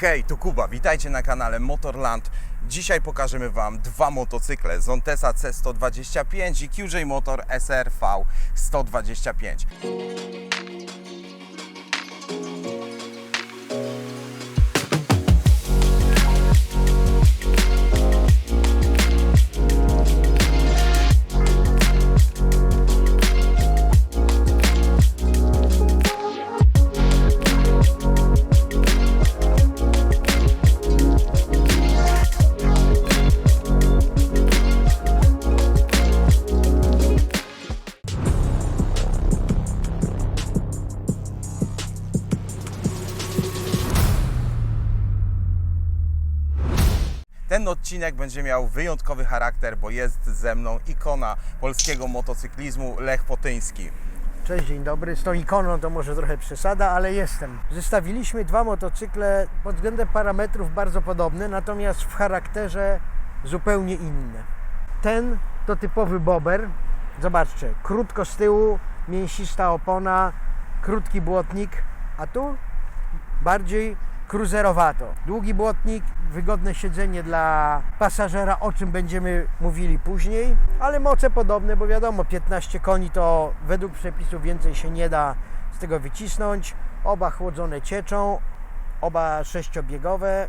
Hej, tu Kuba, witajcie na kanale Motorland. Dzisiaj pokażemy Wam dwa motocykle Zontesa C125 i QJ Motor SRV 125. Ten odcinek będzie miał wyjątkowy charakter, bo jest ze mną ikona polskiego motocyklizmu Lech Potyński. Cześć, dzień dobry. Z tą ikoną to może trochę przesada, ale jestem. Zestawiliśmy dwa motocykle pod względem parametrów bardzo podobne, natomiast w charakterze zupełnie inne. Ten to typowy bober. Zobaczcie, krótko z tyłu, mięsista opona, krótki błotnik, a tu bardziej cruiserowato. Długi błotnik, wygodne siedzenie dla pasażera, o czym będziemy mówili później, ale moce podobne, bo wiadomo, 15 koni to według przepisów więcej się nie da z tego wycisnąć. Oba chłodzone cieczą, oba sześciobiegowe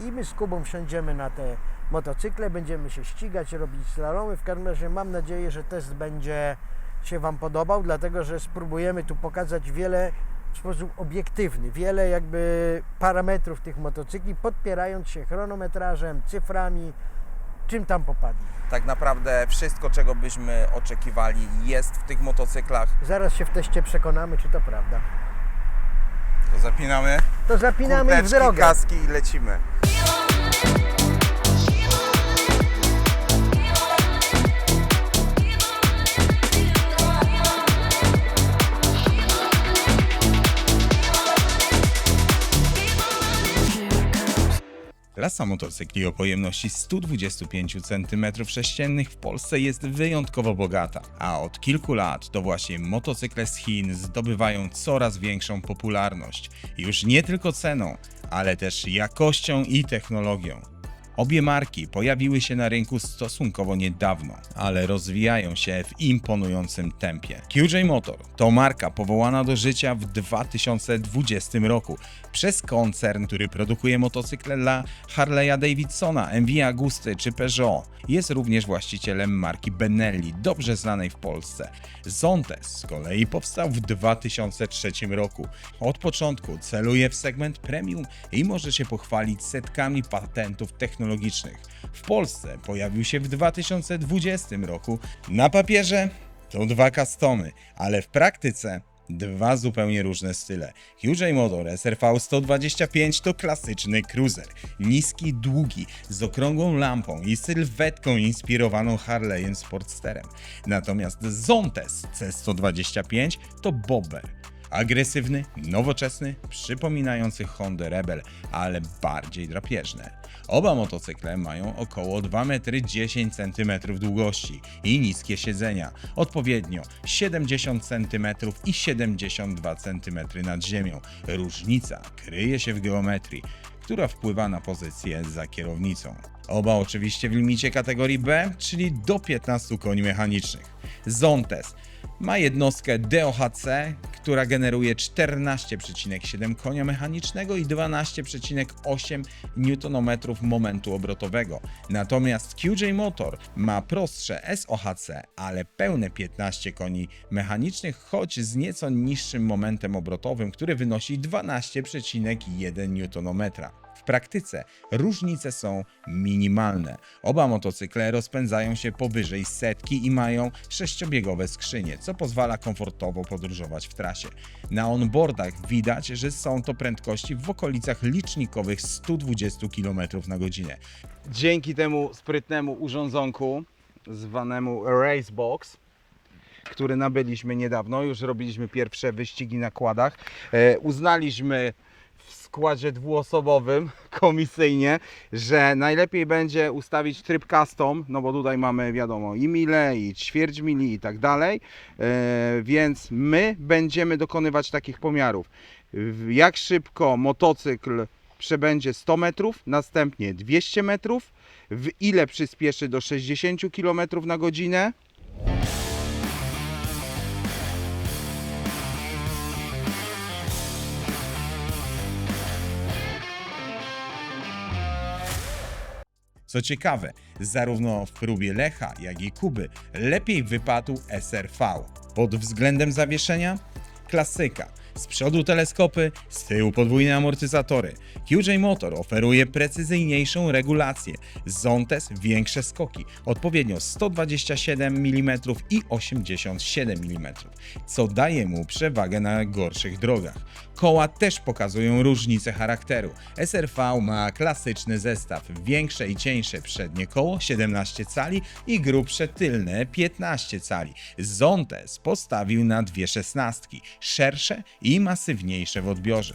i my z Kubą wsiądziemy na te motocykle, będziemy się ścigać, robić slalomy. W każdym razie mam nadzieję, że test będzie się Wam podobał, dlatego że spróbujemy tu pokazać wiele sposób obiektywny, wiele jakby parametrów tych motocykli, podpierając się chronometrażem, cyframi, czym tam popadnie. Tak naprawdę wszystko, czego byśmy oczekiwali, jest w tych motocyklach. Zaraz się w teście przekonamy, czy to prawda. To zapinamy To zapinamy i w kurteczki, drogę. kaski i lecimy. Klasa motocykli o pojemności 125 cm3 w Polsce jest wyjątkowo bogata, a od kilku lat to właśnie motocykle z Chin zdobywają coraz większą popularność, już nie tylko ceną, ale też jakością i technologią. Obie marki pojawiły się na rynku stosunkowo niedawno, ale rozwijają się w imponującym tempie. QJ Motor to marka powołana do życia w 2020 roku przez koncern, który produkuje motocykle dla Harley'a Davidsona, MV Agusty czy Peugeot. Jest również właścicielem marki Benelli, dobrze znanej w Polsce. Zontes z kolei powstał w 2003 roku. Od początku celuje w segment premium i może się pochwalić setkami patentów technologicznych. W Polsce pojawił się w 2020 roku. Na papierze to dwa customy, ale w praktyce dwa zupełnie różne style. QJ Motor SRV 125 to klasyczny cruiser, niski, długi, z okrągłą lampą i sylwetką inspirowaną Harley'em Sportsterem. Natomiast Zontes C125 to bobber. Agresywny, nowoczesny, przypominający Honda Rebel, ale bardziej drapieżny. Oba motocykle mają około 2,10 m długości i niskie siedzenia, odpowiednio 70 cm i 72 cm nad ziemią. Różnica kryje się w geometrii, która wpływa na pozycję za kierownicą. Oba oczywiście w limicie kategorii B, czyli do 15 koni mechanicznych. Zontes ma jednostkę DOHC, która generuje 14,7 konia mechanicznego i 12,8 Nm momentu obrotowego. Natomiast QJ Motor ma prostsze SOHC, ale pełne 15 koni mechanicznych, choć z nieco niższym momentem obrotowym, który wynosi 12,1 Nm. W praktyce różnice są minimalne. Oba motocykle rozpędzają się powyżej setki i mają sześciobiegowe skrzynie, co pozwala komfortowo podróżować w trasie. Na onboardach widać, że są to prędkości w okolicach licznikowych 120 km na godzinę. Dzięki temu sprytnemu urządzonku zwanemu Racebox, który nabyliśmy niedawno, już robiliśmy pierwsze wyścigi na kładach, e, uznaliśmy w składzie dwuosobowym komisyjnie, że najlepiej będzie ustawić tryb custom, no bo tutaj mamy wiadomo i mile, i ćwierć mili i tak dalej, e, więc my będziemy dokonywać takich pomiarów. Jak szybko motocykl przebędzie 100 metrów, następnie 200 metrów, w ile przyspieszy do 60 km na godzinę. Co ciekawe, zarówno w próbie Lecha, jak i Kuby lepiej wypadł SRV. Pod względem zawieszenia klasyka. Z przodu teleskopy, z tyłu podwójne amortyzatory. QJ Motor oferuje precyzyjniejszą regulację. Zontes większe skoki, odpowiednio 127 mm i 87 mm, co daje mu przewagę na gorszych drogach. Koła też pokazują różnice charakteru. SRV ma klasyczny zestaw, większe i cieńsze przednie koło 17 cali i grubsze tylne 15 cali. Zontes postawił na dwie szesnastki, szersze i masywniejsze w odbiorze.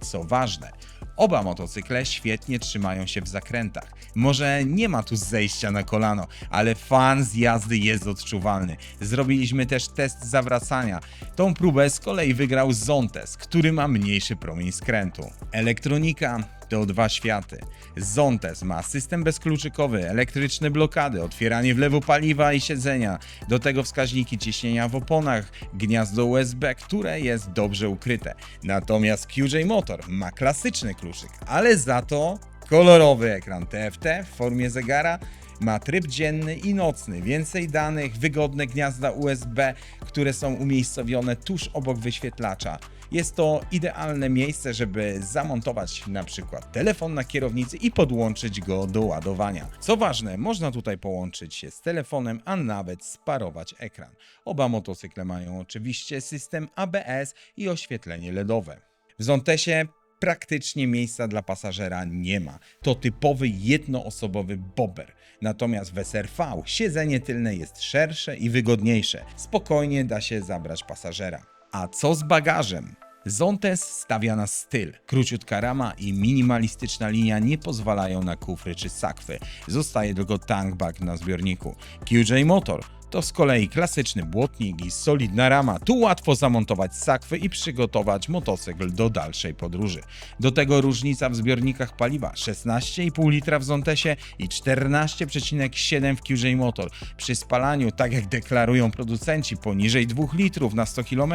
Co ważne, oba motocykle świetnie trzymają się w zakrętach. Może nie ma tu zejścia na kolano, ale fan z jazdy jest odczuwalny. Zrobiliśmy też test zawracania. Tą próbę z kolei wygrał Zontes, który ma mniejszy promień skrętu. Elektronika to dwa światy. Zontes ma system bezkluczykowy, elektryczne blokady, otwieranie wlewu paliwa i siedzenia, do tego wskaźniki ciśnienia w oponach, gniazdo USB, które jest dobrze ukryte. Natomiast QJ Motor ma klasyczny kluczyk, ale za to kolorowy ekran TFT w formie zegara, ma tryb dzienny i nocny, więcej danych, wygodne gniazda USB, które są umiejscowione tuż obok wyświetlacza. Jest to idealne miejsce, żeby zamontować na przykład telefon na kierownicy i podłączyć go do ładowania. Co ważne, można tutaj połączyć się z telefonem, a nawet sparować ekran. Oba motocykle mają oczywiście system ABS i oświetlenie LEDowe. W Zontesie praktycznie miejsca dla pasażera nie ma. To typowy jednoosobowy bobber. Natomiast w SRV siedzenie tylne jest szersze i wygodniejsze. Spokojnie da się zabrać pasażera. A co z bagażem? Zontes stawia na styl. Króciutka rama i minimalistyczna linia nie pozwalają na kufry czy sakwy. Zostaje tylko tankbag na zbiorniku. QJ Motor to z kolei klasyczny błotnik i solidna rama. Tu łatwo zamontować sakwy i przygotować motocykl do dalszej podróży. Do tego różnica w zbiornikach paliwa 16,5 litra w Zontesie i 14,7 w QJ Motor. Przy spalaniu, tak jak deklarują producenci, poniżej 2 litrów na 100 km,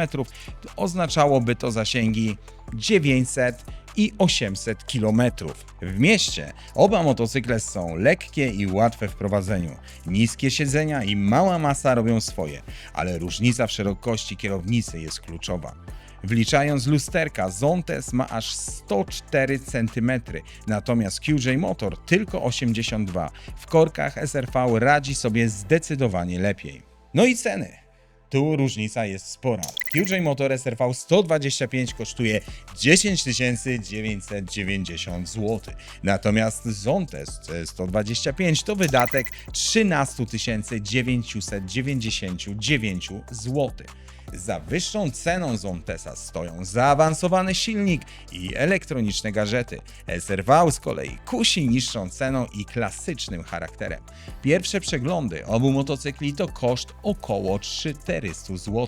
oznaczałoby to zasięgi 900 i 800 km. W mieście oba motocykle są lekkie i łatwe w prowadzeniu. Niskie siedzenia i mała masa robią swoje, ale różnica w szerokości kierownicy jest kluczowa. Wliczając lusterka, Zontes ma aż 104 cm, natomiast QJ Motor tylko 82. W korkach SRV radzi sobie zdecydowanie lepiej. No i ceny. Tu różnica jest spora. QJ Motor SRV 125 kosztuje 10 990 zł. Natomiast Zontes C125 to wydatek 13 999 zł. Za wyższą ceną Zontesa stoją zaawansowany silnik i elektroniczne gadżety. SRV z kolei kusi niższą ceną i klasycznym charakterem. Pierwsze przeglądy obu motocykli to koszt około 400 zł,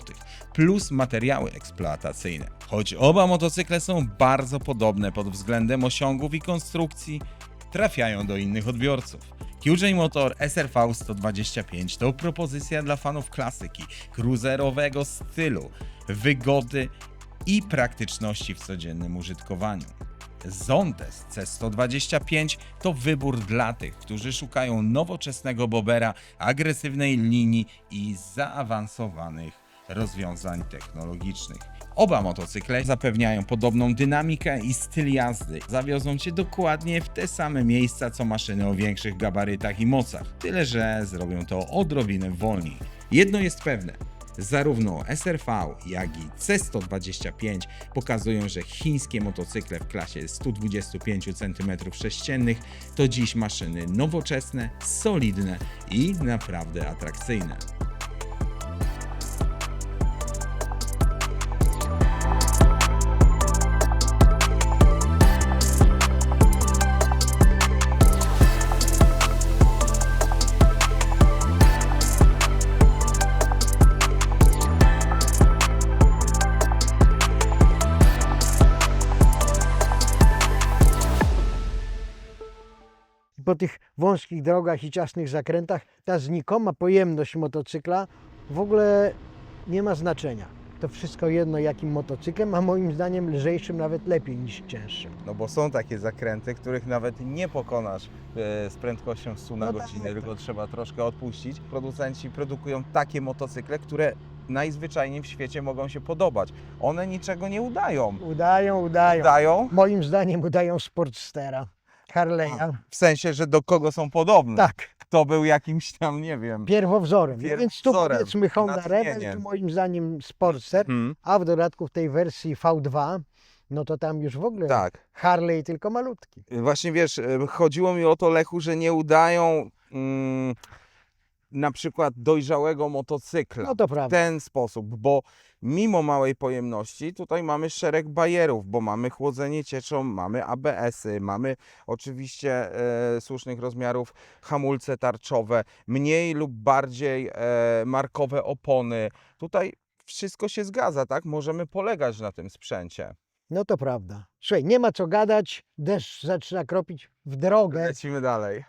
plus materiały eksploatacyjne. Choć oba motocykle są bardzo podobne pod względem osiągów i konstrukcji, trafiają do innych odbiorców. QJ Motor SRV 125 to propozycja dla fanów klasyki, cruiserowego stylu, wygody i praktyczności w codziennym użytkowaniu. Zontes C125 to wybór dla tych, którzy szukają nowoczesnego bobera, agresywnej linii i zaawansowanych rozwiązań technologicznych. Oba motocykle zapewniają podobną dynamikę i styl jazdy. Zawiozą cię dokładnie w te same miejsca co maszyny o większych gabarytach i mocach, tyle że zrobią to odrobinę wolniej. Jedno jest pewne. Zarówno SRV, jak i C125 pokazują, że chińskie motocykle w klasie 125 cm3 to dziś maszyny nowoczesne, solidne i naprawdę atrakcyjne. Po tych wąskich drogach i ciasnych zakrętach ta znikoma pojemność motocykla w ogóle nie ma znaczenia. To wszystko jedno jakim motocyklem, a moim zdaniem lżejszym nawet lepiej niż cięższym. No bo są takie zakręty, których nawet nie pokonasz e, z prędkością 100 na No tak, godzinę, tak. tylko trzeba troszkę odpuścić. Producenci produkują takie motocykle, które najzwyczajniej w świecie mogą się podobać. One niczego nie udają. Udają, udają. Udają Moim zdaniem udają Sportstera, Harley'a. w sensie, że do kogo są podobne. Tak, Kto był jakimś tam, nie wiem. pierwowzorem. No Więc tu Pierwowzorem, powiedzmy Honda. Rebel, tu moim zdaniem Sportster, Hmm, a w dodatku w tej wersji V2, no to tam już w ogóle tak. Harley tylko malutki. Właśnie wiesz, e, chodziło mi o to, Lechu, że nie udają mm, na przykład dojrzałego motocykla. No to w prawda. ten sposób, bo mimo małej pojemności tutaj mamy szereg bajerów, bo mamy chłodzenie cieczą, mamy ABS-y, mamy oczywiście e, słusznych rozmiarów hamulce tarczowe, mniej lub bardziej e, markowe opony. Tutaj wszystko się zgadza, tak? Możemy polegać na tym sprzęcie. No to prawda. Słuchaj, nie ma co gadać, deszcz zaczyna kropić w drogę. Lecimy dalej.